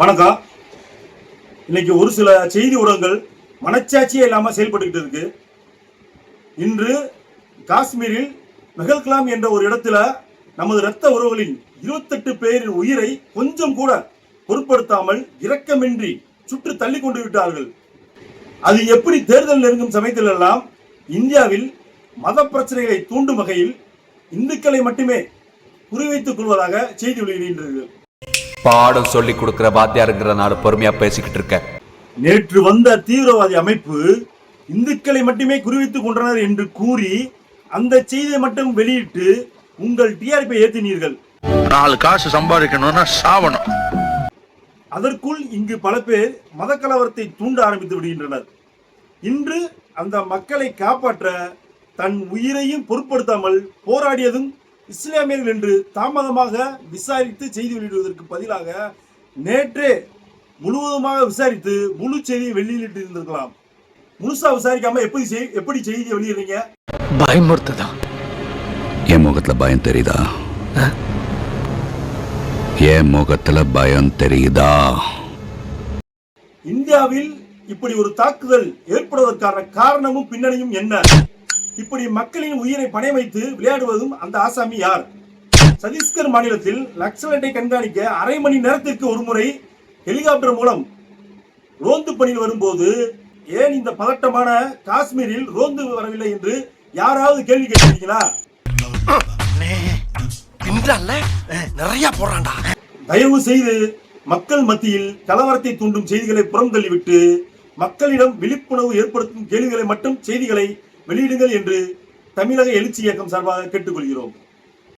வணக்கம். இன்னைக்கு ஒரு சில செய்தி ஊடகங்கள் மனச்சாட்சியே இல்லாமல் செயல்பட்டுக்கிட்டு இருக்கு. இன்று காஷ்மீரில் மெஹல்கலாம் என்ற ஒரு இடத்துல நமது இரத்த உறவுகளின் இருபத்தெட்டு பேரின் உயிரை கொஞ்சம் கூட பொருட்படுத்தாமல் இரக்கமின்றி சுற்று தள்ளி கொண்டு விட்டார்கள். அது எப்படி தேர்தல் நெருங்கும் சமயத்திலெல்லாம் இந்தியாவில் மத பிரச்சனைகளை தூண்டும் வகையில் இந்துக்களை மட்டுமே குறிவைத்துக் கொள்வதாக செய்தி வெளியிடுகின்றீர்கள் பாடம் சொல்லி கொடுக்கிற வாத்தியாருங்கிற நாள் பொறுமையா பேசிக்கிட்டு இருக்க நேற்று வந்த தீவிரவாதி அமைப்பு இந்துக்களை மட்டுமே குறிவைத்துக் கொண்டனர் என்று கூறி அந்த செய்தியை மட்டும் வெளியிட்டு உங்கள் டிஆர்பி ஏற்றினீர்கள் நாலு காசு சம்பாதிக்கணும்னா சாவணும். அதற்குள் இங்கு பல பேர் மத கலவரத்தை தூண்ட ஆரம்பித்து விடுகின்றனர். இன்று அந்த மக்களை காப்பாற்ற தன் உயிரையும் பொருட்படுத்தாமல் போராடியதும் இஸ்லாமியர்கள் என்று தாமதமாக விசாரித்து செய்தி வெளியிடுவதற்கு பதிலாக நேற்றே முழுவதுமாக விசாரித்து முழு செய்தியை வெளியிட்டு இருந்திருக்கலாம் முழுசா விசாரிக்காம எப்படி செய்- எப்படி செய்தியை வெளியிடுறீங்க? பயமுறுத்துதா? என் முகத்துல பயம் தெரியுதா? என் முகத்துல பயம் தெரியுதா? இந்தியாவில் இப்படி ஒரு தாக்குதல் ஏற்படுவதற்கான காரணமும் பின்னணியும் என்ன? இப்படி மக்களின் உயிரை பணய வைத்து விளையாடுவதும் அந்த ஆசாமி யார்? சத்தீஸ்கர் மாநிலத்தில் நக்சலைட்டை கண்காணிக்க அரை மணி நேரத்திற்கு ஒரு முறை ஹெலிகாப்டர் மூலம் ரோந்து பணியில் வரும்போது ஏன் இந்த பதட்டமான காஷ்மீரில் ரோந்து வரவில்லை என்று யாராவது கேள்வி பின்றால நிறைய போறான்டா. தயவு செய்து மக்கள் மத்தியில் கலவரத்தை தூண்டும் செய்திகளை புறம் தள்ளிவிட்டு மக்களிடம் விழிப்புணர்வு ஏற்படுத்தும் கேள்விகளை மட்டும் செய்திகளை வெளியிடுங்கள் என்று தமிழக எழுச்சி இயக்கம் சார்பாக கேட்டுக்கொள்கிறோம்.